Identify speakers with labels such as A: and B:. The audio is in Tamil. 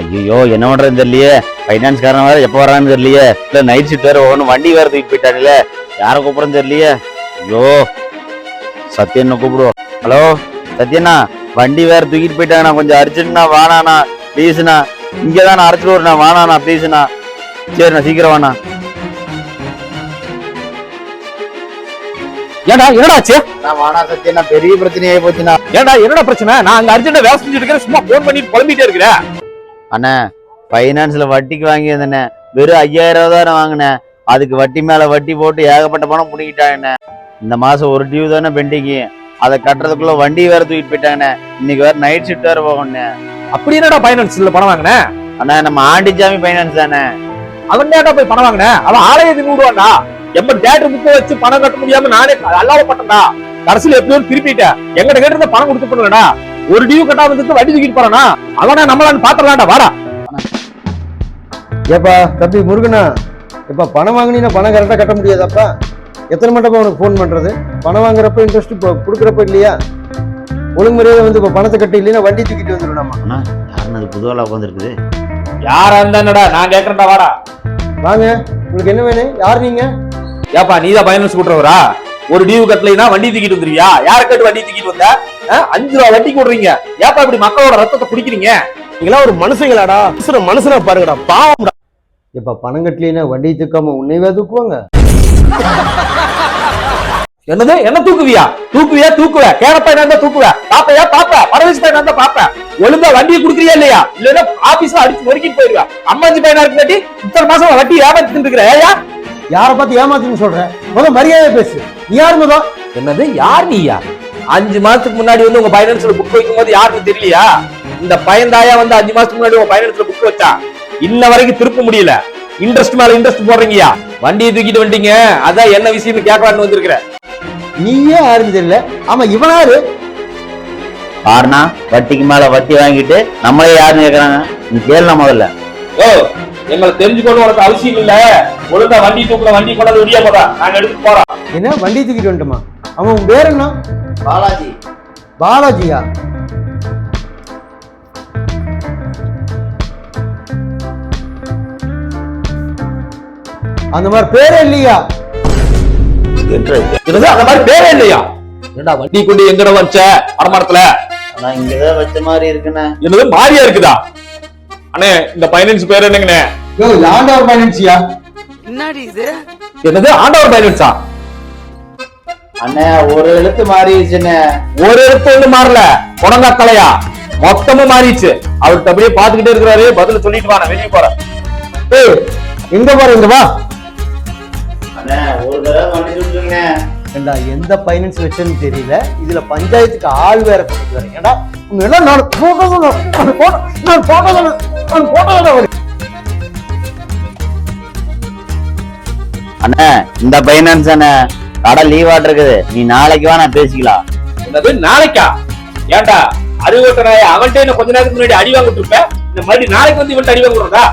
A: ஐயோ என்ன பண்றதுன்னு தெரியலையே. ஃபைனான்ஸ்காரன் வேற எப்போ வரான்னு தெரியலையே. இல்ல நைட் ஷிஃப்ட் வேற ஒன்றும் வண்டி வேற தூக்கி போயிட்டானுல யாரை கூப்பிடுறேன்னு தெரியலையே. ஐயோ சத்யன்னு கூப்பிடுவோம் ஹலோ சத்யண்ணா வண்டி வேற தூக்கிட்டு போயிட்டாங்கண்ணா. கொஞ்சம் அர்ஜென்ட்ண்ணா வாணாண்ணா ப்ளீஸ்ண்ணா இங்கே தான் நான் அரைச்சிட்டு வரேண்ணா வாணாண்ணா ப்ளீஸ்ண்ணா சரிண்ணா சீக்கிரம் வாண்ணா.
B: ஏடா என்னடா ஆச்சு?
A: நான் வாணா சத்யண்ணா பெரிய பிரச்சனையாகி போச்சுண்ணா.
B: ஏடா என்னடா பிரச்சனை? நான் அங்க அர்ஜென்டா வேலை செஞ்சுட்டு இருக்கேன் சும்மா போன் பண்ணிட்டு புலம்பிட்டே இருக்கிறேன்.
A: அண்ணா ஃபைனான்ஸ்ல வட்டிக்கு வாங்கியிருந்தேண்ணே வெறும் ஐயாயிரம் ரூபா தான் வாங்கினேன் அதுக்கு வட்டி மேல வட்டி போட்டு ஏகப்பட்ட பணம் முடிக்கிட்டாங்கண்ணே இந்த மாசம் ஒரு டியூ தானே பெண்டிங்கு அதை கட்டுறதுக்குள்ள வண்டி வேற தூக்கிட்டு போயிட்டாங்கண்ணே. இன்னைக்கு வேற நைட் ஷிஃப்ட் வேற போகணுண்ணே.
B: அப்படி என்னடா பைனான்ஸ்ல பணம் வாங்கினேன்
A: அண்ணா நம்ம ஆண்டிச்சாமி ஃபைனான்ஸ் தானே.
B: அவன் ஏன்டா போய் பணம் வாங்கினேன் அவன் ஆலயத்துக்கு விடுவான்டா. எம்ப தேட்டர் புக்க வச்சு பணம் கட்ட முடியாம நானே அல்லாவப்பட்டேன்டா கடைசியில எப்படியோ திருப்பிட்டேன். எங்கிட்ட கேட்டு பணம் கொடுத்து பண்ணுடா ஒரு டியூ கட்டாம இருந்துட்டு வண்டி தூக்கிட்டு போறானா? அவனா நம்மளான்னு பாத்திரலாம்டா வாடா.
C: ஏப்பா தம்பி முருகனா? எப்பா பணம் வாங்கினீங்கன்னா பணம் கரெக்டாக கட்ட முடியாதாப்பா? எத்தனை மண்டப்பா உனக்கு ஃபோன் பண்ணுறது பணம் வாங்குறப்ப இன்ட்ரெஸ்ட் இப்போ கொடுக்குறப்ப இல்லையா? ஒழுங்கு முறையாக வந்து இப்போ பணத்தை கட்டி இல்லைன்னா வண்டி தூக்கிட்டு வந்துடணுமா
A: அண்ணா யாருன்னு அது புதுவால உட்காந்துருக்குது
B: யாரா இருந்தா நான் கேக்குறேன்டா வாடா.
C: வாங்க உங்களுக்கு என்ன வேணும்? யார் நீங்க?
B: ஏப்பா நீதான் பைனான்ஸ் கூட்டுறவரா? ஒரு டியூ கட்டலைன்னா வண்டி தூக்கிட்டு வந்துருவியா? யார கேட்டு வண்டி தூக்கிட்டு வந்த? அஞ்சு ரூபா வட்டி கூடுறீங்க ஏப்பா இப்படி மக்களோட ரத்தத்தை குடிக்கிறீங்க? நீங்களா ஒரு மனுஷங்களாடா. மனுஷன மனுஷனா பாருங்கடா. பாவம்டா.
C: எப்பா பணம் கட்டலைன்னா வண்டி தூக்காம உன்னையவே தூக்குவாங்க?
B: என்னது? என்ன தூக்குவியா? தூக்குவியா? தூக்குவ. கேரப்பா என்ன தூக்குவ? பாப்பையா? பாப்ப. பரவேஷ் பையனா இருந்தா பாப்ப. ஒழுங்கா வண்டியை குடுக்குறியா இல்லையா? இல்லன்னா ஆபீஸ்ல அடிச்சு நொறுக்கிட்டு போயிருவா அம்மாஞ்சி பையனா இருக்காட்டி இத்தனை மாசம் வட்டி ஏமாத்திட்டு இருக்கிற ஏயா?
C: யாரை பார்த்து ஏமாத்துன்னு சொல்ற? முதல் மரியாதை பேசு. யார் முதல்
B: என்னது யார் நீயா? அஞ்சு மாசத்துக்கு முன்னாடி வந்து உங்க பைனான்ஸ்ல புக் வைக்கும் போது யாருன்னு தெரியலையா? இந்த பையன் தாயா வந்து அஞ்சு மாசத்துக்கு முன்னாடி உங்க பைனான்ஸ்ல புக் வச்சா? இன்ன வரைக்கும் திருப்ப முடியல. இன்ட்ரெஸ்ட் மேல இன்ட்ரெஸ்ட் போடுறீங்கயா? வண்டியை தூக்கிட்டு வந்தீங்க அதான் என்ன விஷயம்னு கேட்கலான்னு வந்திருக்கிறேன்
C: நீயே யாருன்னு தெரியல. ஆமா இவனாரு
A: பாருனா வட்டிக்கு மேல வட்டி வாங்கிட்டு நம்மளே யாருன்னு கேக்குறாங்க. நீ கேளுண்ணா முதல்ல.
B: ஓ எங்களை தெரிஞ்சுக்கணும் உனக்கு அவசியம் இல்ல. ஒழுங்கா வண்டி தூக்குற வண்டி கொண்டாந்து விடியா போதா நாங்க எடுத்து போறோம்
C: என்ன வண்டி தூக்கிட்டு வந்துட்டோமா? அவன் உன் பேர் என்ன?
A: பாலாஜி.
C: பாலாஜியா? அந்த மாதிரி பேரே இல்லையா?
B: அந்த மாதிரி பேரே இல்லையா? என்னடா வண்டி கொண்டு எங்கட வச்ச அரமரத்துல
A: ஆனா இங்கதான் வச்ச மாதிரி இருக்குண்ணே.
B: என்னது மாறியா இருக்குதா? அண்ணே இந்த பைனான்ஸ் பேர் என்னங்கண்ணே?
C: யோ லாண்டவர் பைனான்சியா
D: என்னடி இது?
B: என்னது ஆண்டவர் பைனான்ஸா
A: அண்ணே ஒரு எழுத்து மாறிடுச்சுண்ணே.
B: ஒரு இடத்து ஒண்ணு மாறல. உணங்கா தலையா மொத்தமும் மாறிடுச்சு. அவர்கிட்ட அப்படியே பாத்துக்கிட்டே இருக்கிறாரு. பதில் சொல்லிட்டு வா நான் வெளியே போறேன்.
C: ஏய் எங்க போற இங்க வா.
A: அண்ணே ஒரு தடவை வண்டி சுட்டுருங்கண்ணே
C: ஏண்டா எந்த பைனான்ஸ் வச்சேன்னு தெரியல. இதுல பஞ்சாயத்துக்கு ஆள் வேற கொண்டு வரேன் ஏண்டா உங்க எல்லாம் நான் போட்டோ நான் போட்டோ நான் போட்டோ நான் போட்டோ
A: அண்ணே இந்த பைனான்ஸ் அண்ணே கடை லீவ் ஆட் இருக்குது. நீ நாளைக்கு வா நான் பேசிக்கலாம்.
B: என்னது நாளைக்கா? ஏன்டா அறிவுட்ட நாய அவன்கிட்ட என்ன கொஞ்ச நேரத்துக்கு முன்னாடி அடி வாங்கிட்டு இருப்பேன் இந்த மாதிரி நாளைக்கு வந்து இவன்ட்டு அடி வாங்குறதா.